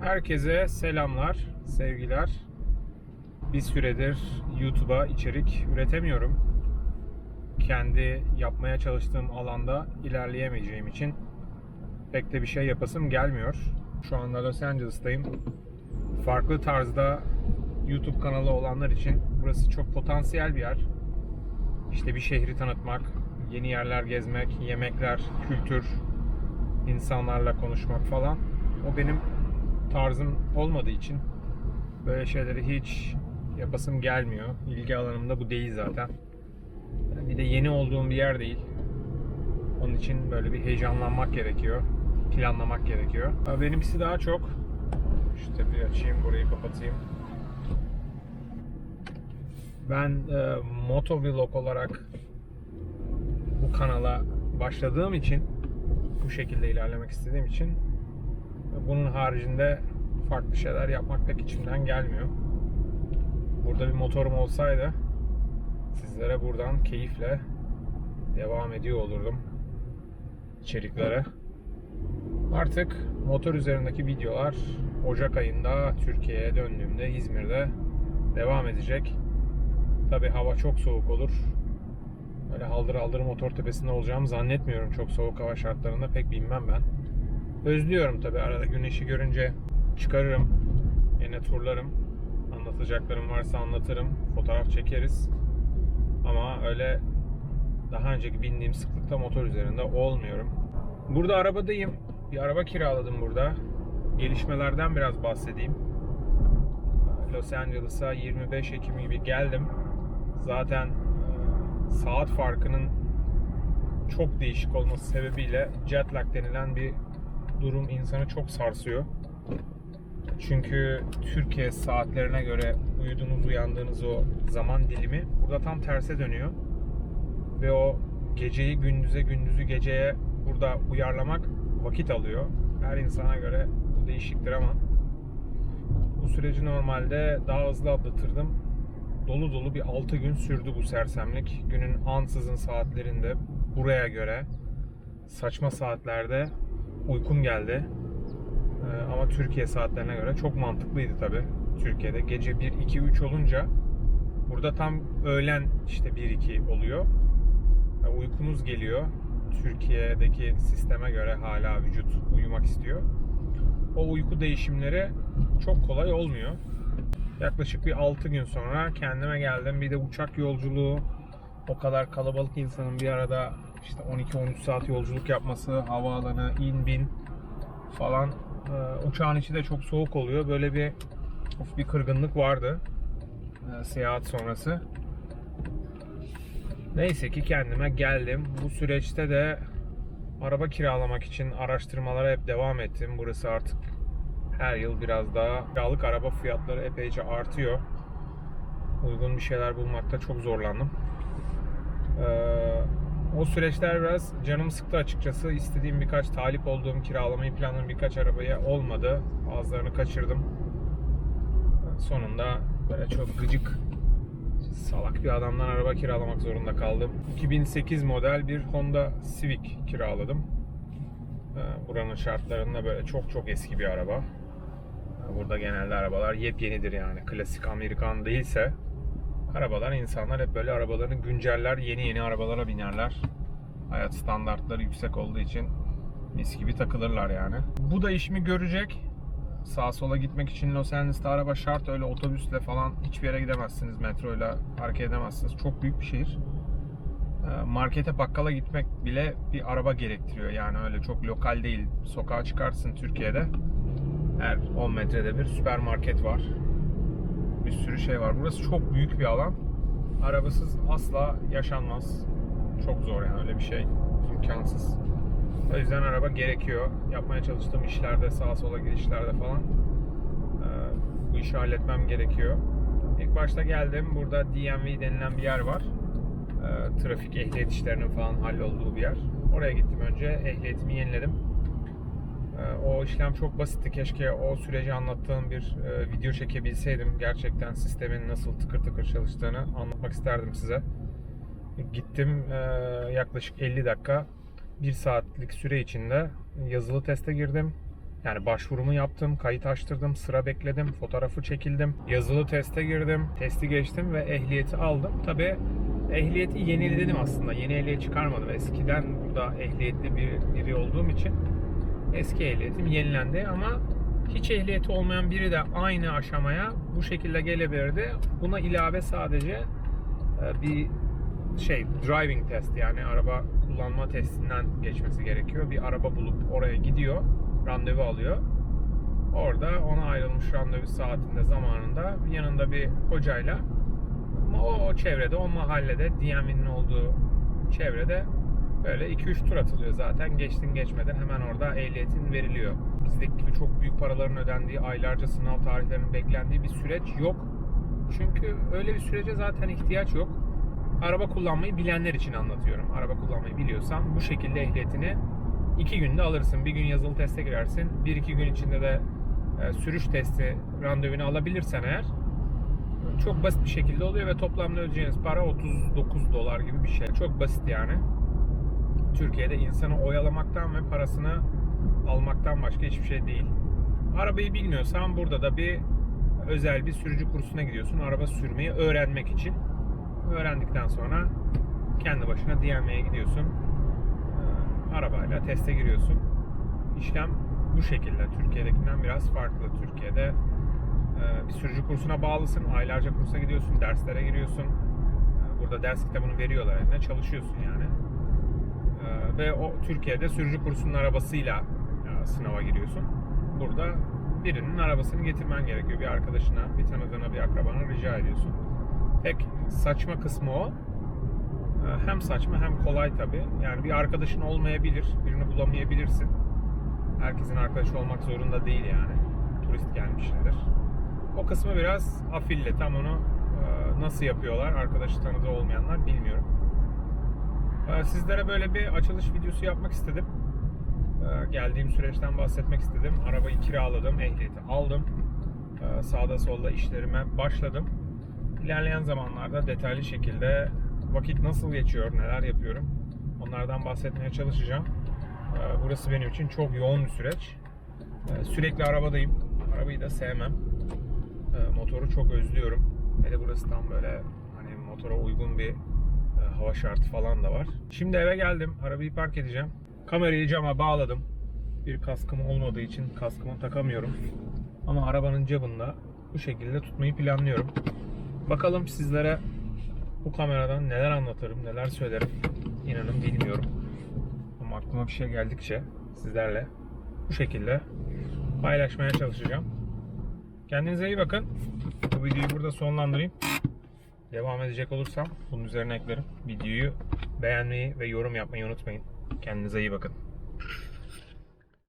Herkese selamlar, sevgiler. Bir süredir YouTube'a içerik üretemiyorum. Kendi yapmaya çalıştığım alanda ilerleyemeyeceğim için pek de bir şey yapasım gelmiyor. Şu anda Los Angeles'tayım. Farklı tarzda YouTube kanalı olanlar için burası çok potansiyel bir yer. İşte bir şehri tanıtmak, yeni yerler gezmek, yemekler, kültür, insanlarla konuşmak falan. O benim tarzım olmadığı için böyle şeyleri hiç yapasım gelmiyor. İlgi alanım da bu değil zaten. Bir de yeni olduğum bir yer değil. Onun için böyle bir heyecanlanmak gerekiyor. Planlamak gerekiyor. Benimkisi daha çok şu tepeyi açayım, burayı kapatayım. Ben e, motovlog olarak bu kanala başladığım için bu şekilde ilerlemek istediğim için bunun haricinde farklı şeyler yapmak pek içimden gelmiyor. Burada bir motorum olsaydı sizlere buradan keyifle devam ediyor olurdum içeriklere. Artık motor üzerindeki videolar Ocak ayında Türkiye'ye döndüğümde İzmir'de devam edecek. Tabi hava çok soğuk olur. Öyle haldır haldır motor tepesinde olacağımı zannetmiyorum. Çok soğuk hava şartlarında pek binmem ben. Özlüyorum tabi arada güneşi görünce çıkarırım. Yine turlarım. Anlatacaklarım varsa anlatırım. Fotoğraf çekeriz. Ama öyle daha önceki bindiğim sıklıkta motor üzerinde olmuyorum. Burada arabadayım. Bir araba kiraladım burada. Gelişmelerden biraz bahsedeyim. Los Angeles'a 25 Ekim gibi geldim. Zaten e, saat farkının çok değişik olması sebebiyle jet lag denilen bir durum insanı çok sarsıyor. Çünkü Türkiye saatlerine göre uyuduğunuz uyandığınız o zaman dilimi burada tam terse dönüyor. Ve o geceyi gündüze gündüzü geceye burada uyarlamak vakit alıyor. Her insana göre bu değişiktir ama bu süreci normalde daha hızlı atlatırdım. Dolu dolu bir 6 gün sürdü bu sersemlik. Günün ansızın saatlerinde buraya göre saçma saatlerde uykum geldi. Ee, ama Türkiye saatlerine göre çok mantıklıydı tabi. Türkiye'de gece 1, 2, 3 olunca burada tam öğlen işte 1, 2 oluyor. Uykunuz geliyor. Türkiye'deki sisteme göre hala vücut uyumak istiyor. O uyku değişimleri çok kolay olmuyor. Yaklaşık bir 6 gün sonra kendime geldim. Bir de uçak yolculuğu o kadar kalabalık insanın bir arada işte 12-13 saat yolculuk yapması, havaalanı, in bin falan. Ee, uçağın içi de çok soğuk oluyor. Böyle bir of bir kırgınlık vardı ee, seyahat sonrası. Neyse ki kendime geldim. Bu süreçte de araba kiralamak için araştırmalara hep devam ettim. Burası artık her yıl biraz daha kiralık araba fiyatları epeyce artıyor. Uygun bir şeyler bulmakta çok zorlandım. Ee, o süreçler biraz canımı sıktı açıkçası. İstediğim birkaç talip olduğum kiralamayı planladığım birkaç arabaya olmadı. Bazılarını kaçırdım. Sonunda böyle çok gıcık salak bir adamdan araba kiralamak zorunda kaldım. 2008 model bir Honda Civic kiraladım. Ee, Buranın şartlarında böyle çok çok eski bir araba. Ee, Burada genelde arabalar yepyenidir yani. Klasik Amerikan değilse arabalar insanlar hep böyle arabalarını günceller, yeni yeni arabalara binerler. Hayat standartları yüksek olduğu için mis gibi takılırlar yani. Bu da işimi görecek. Sağa sola gitmek için Los Angeles'ta araba şart. Öyle otobüsle falan hiçbir yere gidemezsiniz. Metroyla hareket edemezsiniz. Çok büyük bir şehir. Ee, Markete bakkala gitmek bile bir araba gerektiriyor. Yani öyle çok lokal değil. Sokağa çıkarsın Türkiye'de. Her 10 metrede bir süpermarket var. Bir sürü şey var. Burası çok büyük bir alan. Arabasız asla yaşanmaz. Çok zor yani öyle bir şey. İmkansız. O yüzden araba gerekiyor. Yapmaya çalıştığım işlerde, sağa sola girişlerde falan bu işi halletmem gerekiyor. İlk başta geldim. Burada DMV denilen bir yer var. Trafik ehliyet işlerinin falan hallolduğu bir yer. Oraya gittim önce. Ehliyetimi yeniledim. E, o işlem çok basitti. Keşke o süreci anlattığım bir e, video çekebilseydim. Gerçekten sistemin nasıl tıkır tıkır çalıştığını anlatmak isterdim size. Gittim e, yaklaşık 50 dakika bir saatlik süre içinde yazılı teste girdim. Yani başvurumu yaptım, kayıt açtırdım, sıra bekledim, fotoğrafı çekildim, yazılı teste girdim, testi geçtim ve ehliyeti aldım. Tabi ehliyeti yeniledim aslında. Yeni ehliyet çıkarmadım. Eskiden burada ehliyetli bir biri olduğum için eski ehliyetim yenilendi ama hiç ehliyeti olmayan biri de aynı aşamaya bu şekilde gelebilirdi. Buna ilave sadece e, bir şey driving test yani araba kullanma testinden geçmesi gerekiyor. Bir araba bulup oraya gidiyor, randevu alıyor. Orada ona ayrılmış randevu saatinde zamanında yanında bir hocayla ama o, o çevrede, o mahallede DMV'nin olduğu çevrede böyle 2-3 tur atılıyor zaten. Geçtin geçmeden hemen orada ehliyetin veriliyor. Bizdeki gibi çok büyük paraların ödendiği, aylarca sınav tarihlerinin beklendiği bir süreç yok. Çünkü öyle bir sürece zaten ihtiyaç yok. Araba kullanmayı bilenler için anlatıyorum. Araba kullanmayı biliyorsan bu şekilde ehliyetini iki günde alırsın. Bir gün yazılı teste girersin. Bir iki gün içinde de e, sürüş testi randevunu alabilirsen eğer çok basit bir şekilde oluyor ve toplamda ödeyeceğiniz para 39 dolar gibi bir şey. Çok basit yani. Türkiye'de insanı oyalamaktan ve parasını almaktan başka hiçbir şey değil. Arabayı bilmiyorsan burada da bir özel bir sürücü kursuna gidiyorsun. Araba sürmeyi öğrenmek için. Öğrendikten sonra kendi başına DMV'ye gidiyorsun. Ee, Arabayla teste giriyorsun. İşlem bu şekilde. Türkiye'dekinden biraz farklı. Türkiye'de e, bir sürücü kursuna bağlısın. Aylarca kursa gidiyorsun. Derslere giriyorsun. Ee, Burada ders kitabını veriyorlar eline. Çalışıyorsun yani. Ee, Ve o Türkiye'de sürücü kursunun arabasıyla e, sınava giriyorsun. Burada birinin arabasını getirmen gerekiyor. Bir arkadaşına, bir tanıdığına, bir akrabana rica ediyorsun. Tek saçma kısmı o. Ee, Hem saçma hem kolay tabi. Yani bir arkadaşın olmayabilir, birini bulamayabilirsin. Herkesin arkadaşı olmak zorunda değil yani. Turist gelmişsindir. O kısmı biraz afille. Tam onu e, nasıl yapıyorlar arkadaşı tanıdığı olmayanlar bilmiyorum. E, Sizlere böyle bir açılış videosu yapmak istedim. E, Geldiğim süreçten bahsetmek istedim. Arabayı kiraladım, ehliyeti aldım. E, Sağda solda işlerime başladım. İlerleyen zamanlarda detaylı şekilde vakit nasıl geçiyor, neler yapıyorum onlardan bahsetmeye çalışacağım. Ee, Burası benim için çok yoğun bir süreç. Ee, Sürekli arabadayım. Arabayı da sevmem. Ee, Motoru çok özlüyorum. Hele burası tam böyle hani motora uygun bir hava şartı falan da var. Şimdi eve geldim. Arabayı park edeceğim. Kamerayı cama bağladım. Bir kaskım olmadığı için kaskımı takamıyorum. Ama arabanın cabında bu şekilde tutmayı planlıyorum. Bakalım sizlere bu kameradan neler anlatırım, neler söylerim inanın bilmiyorum. Ama aklıma bir şey geldikçe sizlerle bu şekilde paylaşmaya çalışacağım. Kendinize iyi bakın. Bu videoyu burada sonlandırayım. Devam edecek olursam bunun üzerine eklerim. Videoyu beğenmeyi ve yorum yapmayı unutmayın. Kendinize iyi bakın.